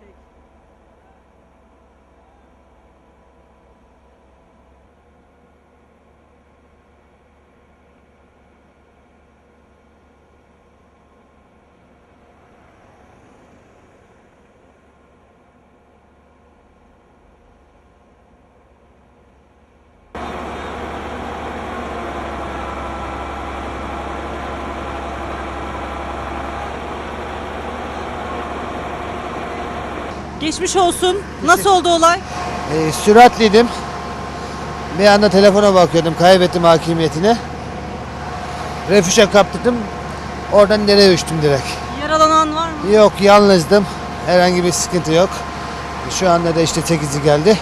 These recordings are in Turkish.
take Geçmiş olsun. Nasıl oldu olay? E, süratliydim. Bir anda telefona bakıyordum. Kaybettim hakimiyetini. Refüje kaptırdım. Oradan nereye uçtum direkt. Yaralanan var mı? Yok yalnızdım. Herhangi bir sıkıntı yok. Şu anda da işte 8'i geldi.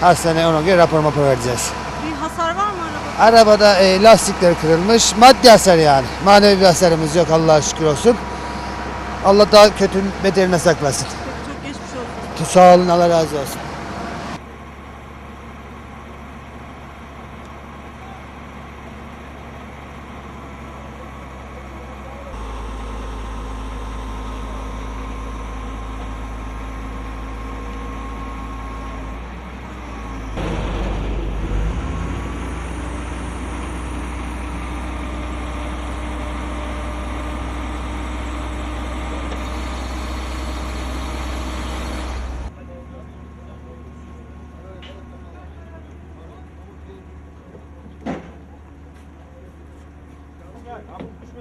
Hastaneye ona göre rapor rapor vereceğiz. Bir hasar var mı arabada? Arabada e, lastikler kırılmış. Maddi hasar yani. Manevi bir hasarımız yok Allah'a şükür olsun. Allah daha kötü beterine saklasın. Sağ olun Allah razı olsun. Gel, abi düşme.